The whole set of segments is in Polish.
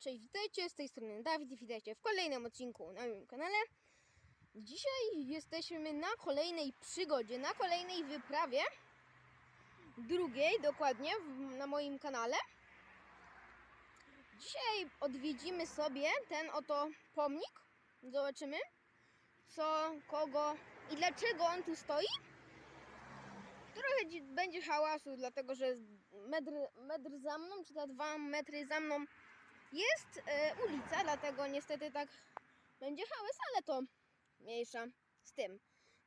Cześć, witajcie, z tej strony Dawid i witajcie w kolejnym odcinku na moim kanale. Dzisiaj jesteśmy na kolejnej przygodzie, na kolejnej wyprawie, drugiej dokładnie na moim kanale. Dzisiaj odwiedzimy sobie ten oto pomnik, zobaczymy co, kogo i dlaczego on tu stoi. Trochę dzi- będzie hałasu, dlatego że metr, metr za mną, czy te dwa metry za mną jest e, ulica, dlatego niestety tak będzie hałas, ale to mniejsza z tym.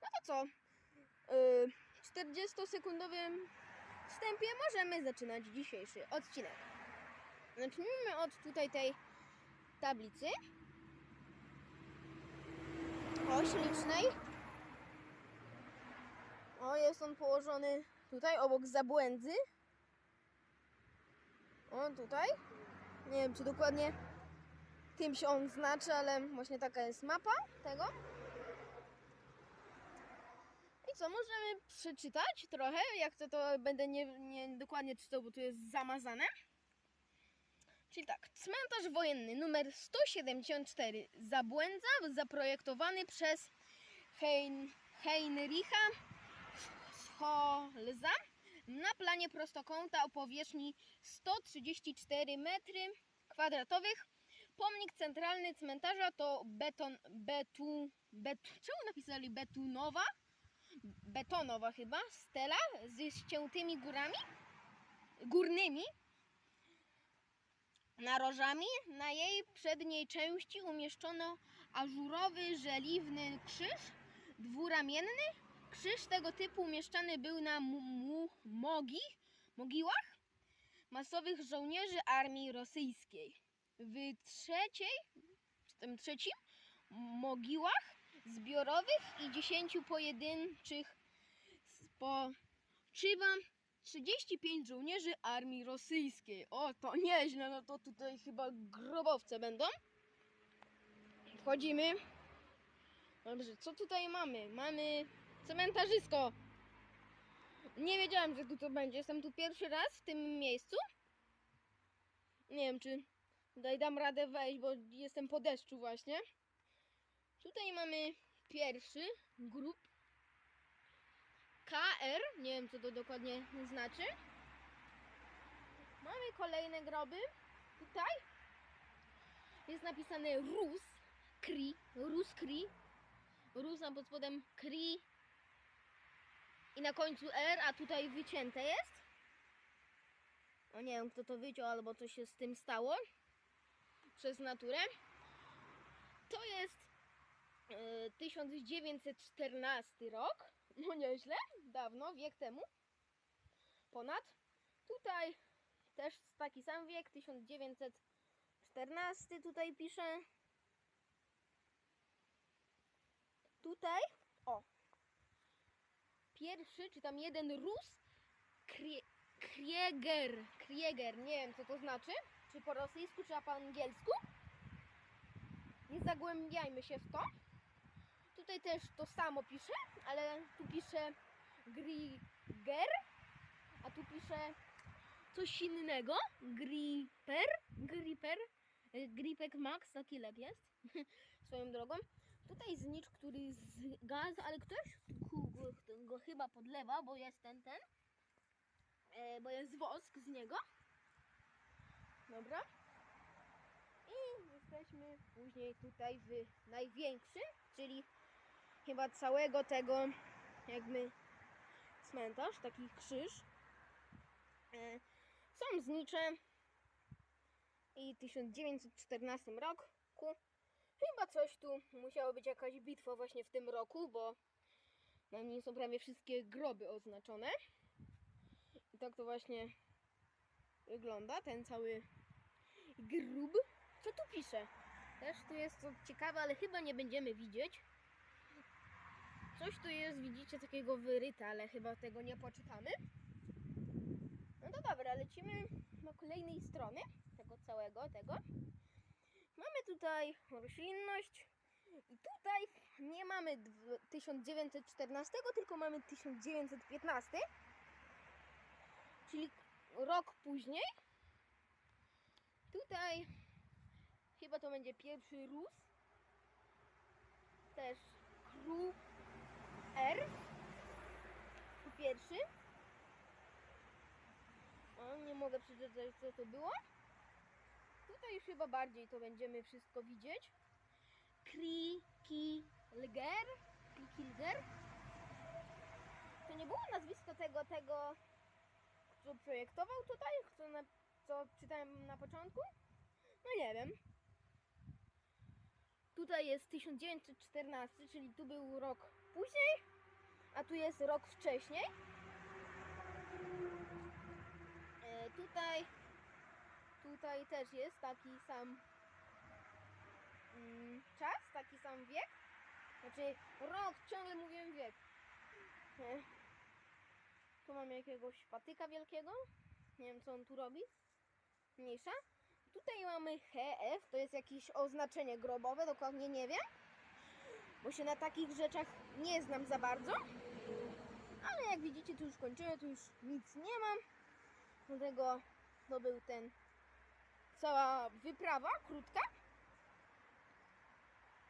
No to co? E, 40-sekundowym wstępie możemy zaczynać dzisiejszy odcinek. Zacznijmy od tutaj tej tablicy. O, ślicznej. O, jest on położony tutaj obok zabłędzy. O, tutaj. Nie wiem, czy dokładnie tym się on znaczy, ale właśnie taka jest mapa tego. I co, możemy przeczytać trochę, jak to, to będę nie, nie dokładnie czytał, bo tu jest zamazane. Czyli tak, cmentarz wojenny numer 174 Zabłędza, zaprojektowany przez hein, Heinricha Scholza na planie prostokąta o powierzchni 134 metry kwadratowych. Pomnik centralny cmentarza to beton, betu, betu, czemu napisali betunowa? Betonowa chyba, stela z ściętymi górami, górnymi narożami. Na jej przedniej części umieszczono ażurowy, żeliwny krzyż dwuramienny. Krzyż tego typu umieszczany był na mogi, mogiłach masowych żołnierzy armii rosyjskiej. W trzeciej, czy tym trzecim mogiłach zbiorowych i dziesięciu pojedynczych spoczywa 35 żołnierzy armii rosyjskiej. O, to nieźle, no to tutaj chyba grobowce będą. Wchodzimy. Dobrze, co tutaj mamy? Mamy cementarzysko. Nie wiedziałam, że tu będzie. Jestem tu pierwszy raz w tym miejscu. Nie wiem, czy tutaj dam radę wejść, bo jestem po deszczu właśnie. Tutaj mamy pierwszy grup KR. Nie wiem, co to dokładnie znaczy. Mamy kolejne groby. Tutaj jest napisane Rus, Kri, Rus Kri. Rus, a pod spodem Kri i na końcu R, a tutaj wycięte jest. O nie wiem, kto to wyciął, albo coś się z tym stało przez naturę. To jest e, 1914 rok. No nieźle, dawno, wiek temu. Ponad. Tutaj też taki sam wiek, 1914 tutaj piszę. Tutaj, o, pierwszy, czy tam jeden Rus, Krie, Krieger, Krieger, nie wiem co to znaczy, czy po rosyjsku, czy po angielsku. Nie zagłębiajmy się w to. Tutaj też to samo pisze, ale tu pisze Grieger, a tu pisze coś innego, Gripper, Gripper, y, Gripek Max, taki lek jest, swoją drogą. Tutaj znicz, który zgasł, ale ktoś go chyba podlewa, bo jest ten, ten, e, bo jest wosk z niego. Dobra. I jesteśmy później tutaj w największym, czyli chyba całego tego jakby cmentarz, taki krzyż. E, są znicze i 1914 roku. Chyba coś tu musiało być jakaś bitwa właśnie w tym roku, bo na nim są prawie wszystkie groby oznaczone. I tak to właśnie wygląda, ten cały grób. Co tu pisze? Też tu jest co ciekawe, ale chyba nie będziemy widzieć. Coś tu jest, widzicie, takiego wyryte, ale chyba tego nie poczytamy. No to dobra, lecimy do kolejnej strony tego całego tego. Mamy tutaj roślinność i tutaj nie mamy dw- 1914, tylko mamy 1915, czyli rok później. Tutaj chyba to będzie pierwszy róz. Też kru R. Pierwszy. O, nie mogę przeczytać co to było. Tutaj już chyba bardziej to będziemy wszystko widzieć. Krikilger. Krikilger. To nie było nazwisko tego, tego, kto projektował tutaj, co, na, co czytałem na początku? No nie wiem. Tutaj jest 1914, czyli tu był rok później, a tu jest rok wcześniej. E, tutaj, tutaj też jest taki sam mm, czas, taki sam wiek. Znaczy rok, ciągle mówię wiek. Tu mam jakiegoś patyka wielkiego. Nie wiem co on tu robi. Mniejsza. Tutaj mamy HF, to jest jakieś oznaczenie grobowe, dokładnie nie wiem. Bo się na takich rzeczach nie znam za bardzo. Ale jak widzicie, tu już kończymy, tu już nic nie mam. Dlatego to był ten cała wyprawa krótka.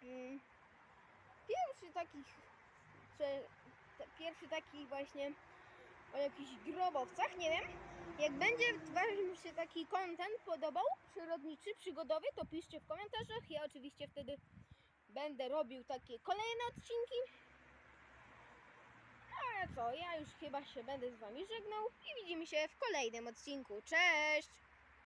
Mm. Pierwszy te- pierwszy taki właśnie o jakichś grobowcach, nie wiem. Jak będzie Wam się taki content podobał, przyrodniczy, przygodowy, to piszcie w komentarzach. Ja oczywiście wtedy będę robił takie kolejne odcinki. Ale co, ja już chyba się będę z Wami żegnał i widzimy się w kolejnym odcinku. Cześć!